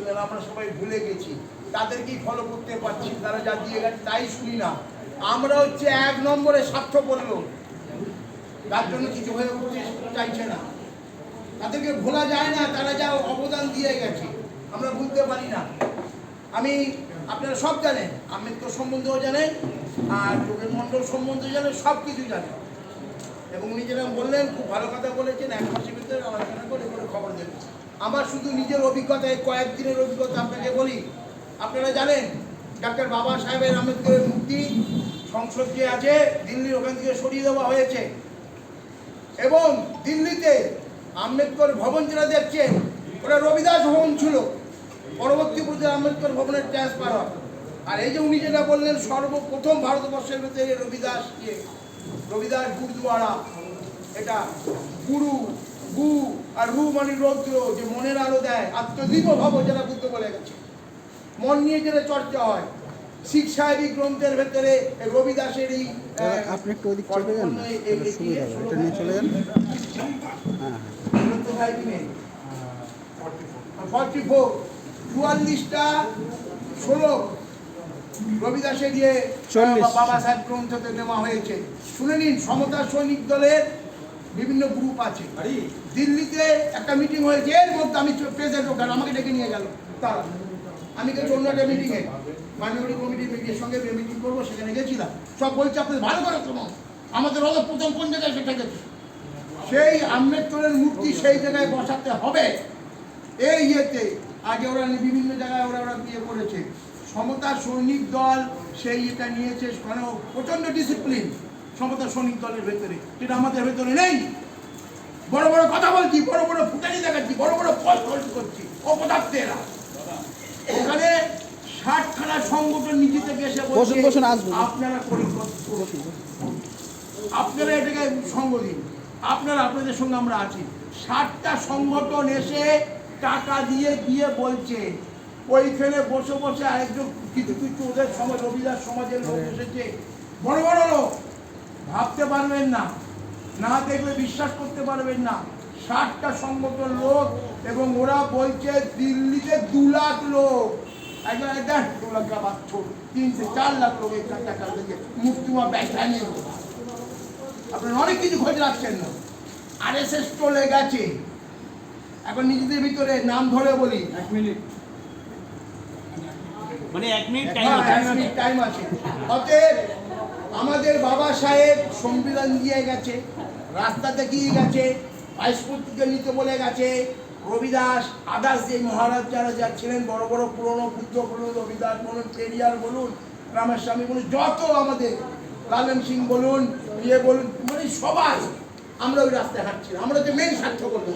ছিলেন, আমরা সবাই ভুলে গেছি। তাদেরকেই ফলো করতে পারছি তারা যা দিয়ে গেছে তাই শুনি না। আমরা হচ্ছে এক নম্বরে স্বার্থ করল তার জন্য কিছু হয়ে উঠতে চাইছে না। তাদেরকে ভোলা যায় না, তারা যা অবদান দিয়ে গেছে, আমরা ভুলতে পারি না। আমি, আপনারা সব জানেন, আম্বেদকর সম্বন্ধেও জানেন, আর যোগেন মণ্ডল সম্বন্ধে জানেন, সব কিছু জানেন। এবং উনি যেরকম বললেন, খুব ভালো কথা বলেছেন, এক মাসের ভিতরে আলোচনা করে করে খবর দেবেন। আমার শুধু নিজের অভিজ্ঞতায়, কয়েকদিনের অভিজ্ঞতা আপনাকে বলি। আপনারা জানেন, ডাক্তার বাবা সাহেবের আম্বেদকরের মুক্তি সংসদ যে আছে, দিল্লির ওখান থেকে সরিয়ে দেওয়া হয়েছে। এবং দিল্লিতে আম্বেদকর ভবন যেটা দেখছেন ওটা রবিদাস ভবন ছিল। পরবর্তী পর্যায়ে আম্বেদকর ভবনের ট্রান্সফার হয়। আর এই যে উনি যেটা বললেন, সর্বপ্রথম ভারতবর্ষের ভেতরে রবিদাস রবিদাস গুরুদুয়ারা। এটা গুরু গু আর রু মানে রৌদ্র যে মনের আলো দেয় আত্মদীপ ভাব যেটা বুদ্ধ বলে গেছে। মন নিয়ে যেটা চর্চা হয়। শিখ সাহেবী গ্রন্থের ভেতরে এই আপনি একটু ওদিক চলে যান এটা নিয়ে চলে যান। হ্যাঁ হ্যাঁ। ফর্টি ফোর চুয়াল্লিশটা ষোলো। রবিদাসের ইয়ে বাবা সাহেব গ্রন্থতে নেওয়া হয়েছে। শুনে নিন সমতা সৈনিক দলের বিভিন্ন গ্রুপ আছে। দিল্লিতে একটা মিটিং হয়েছে, এর মধ্যে আমি প্রেসিডেন্ট ওখানে আমাকে ডেকে নিয়ে গেল। তারা। আমি গেছি অন্য একটা মিটিংয়ে মাইনরিটি কমিটির মিটিংয়ের সঙ্গে মিটিং করব, সেখানে গেছিলাম। সব বলছে আপনি ভালো করে শোনো আমাদের অত প্রথম কোন জায়গায় সেটা গেছে? সেই আম্বেদকরের মূর্তি সেই জায়গায় বসাতে হবে। এই ইয়েতে আগে ওরা বিভিন্ন জায়গায় ওরা ওরা বিয়ে করেছে। সমতা সৈনিক দল সেই এটা নিয়েছে মানে প্রচণ্ড ডিসিপ্লিন সমতা সৈনিক দলের ভেতরে। যেটা আমাদের ভেতরে নেই। বড় বড় কথা বলছি বড় বড় ফুটানি দেখাচ্ছি বড় বড় হোল্ড করছি অপদার্থেরা। ওখানে ষাটখানা সংগঠন নিজে থেকে এসে। আপনারা আপনারা এটাকে সঙ্গ দিন। আপনারা আপনাদের সঙ্গে আমরা আছি। ষাটটা সংগঠন এসে টাকা দিয়ে দিয়ে বলছে ওইখানে বসে বসে আরেকজন কিছু কিছু ওদের সমাজ রবিদাস সমাজের লোক এসেছে। বড় বড় লোক। ভাবতে পারবেন না না দেখলে বিশ্বাস করতে পারবেন না। ষাটটা সংগঠন লোক এবং ওরা বলছে দিল্লিতে দু লাখ লোক। একজন দেখ দু লাখ বাচ্চ তিনশে চার লাখ লোক এই টাকা টাকা থেকে মুক্তিমা ব্যবসা নিয়ে আপনারা অনেক কিছু খোঁজ রাখছেন না। আর এস এস চলে গেছে। এখন নিজেদের ভিতরে নাম ধরে বলি। এক মিনিট। মানে এক মিনিট হ্যাঁ, এক মিনিট টাইম আছে। অতএব আমাদের বাবা সাহেব সংবিধান দিয়ে গেছে, রাস্তা দেখিয়ে গেছে পাইসপত্রিকা নিতে বলে গেছে। রবিদাস, আদার্স যে মহারাজ যারা যা ছিলেন, বড় বড় পুরনো বুদ্ধ বলুন রবিদাস বলুন পেরিয়ার বলুন, রামের স্বামী বলুন, যত আমাদের লালন সিং বলুন ইয়ে বলুন মানে সবাই আমরা ওই রাস্তায় হাঁটছি। আমরা যে মেন স্বার্থ করব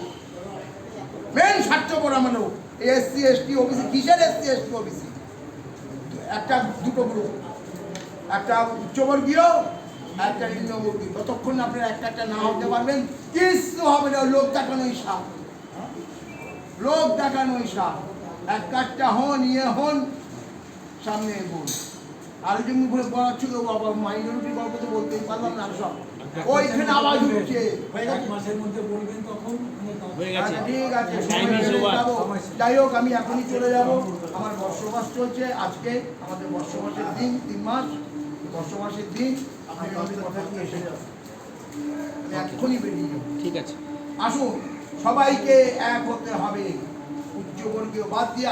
মেন স্বার্থপর আমাদের এসসি, এসটি, ওবিসি, কিসের এসসি, এসটি, ওবিসি? একটা দুটো গ্রুপ একটা উচ্চবর্গীয় একটা নিম্নবর্গীয়। যতক্ষণ না আপনারা একটা একটা না হতে পারবেন কিছু হবে না লোক দেখানোই সাপ। লোক দেখানোই সাপ। এক কাজটা হন ইয়ে হন সামনে এগোন। আর যেমনি করে বলা ছিল বাবা মাইনরিটি গল্প তো বলতেই পারলাম না সব। ওইখানে আওয়াজ উঠছে এক গেছে? মাসের মধ্যে বলবেন তখন? গেছে। আচ্ছা, ঠিক আছে। যাই হোক আমি এখনই চলে যাব। আমার বর্ষবাস চলছে আজকে আমাদের বর্ষবাসের দিন তিন মাস। আপনি আমাদের কথা এসে যাবেন আমি এক্ষুনি বেরিয়ে যাব। ঠিক আছে। আসুন সবাইকে এক হতে হবে। উচ্চবর্গীয় বাদ দিয়ে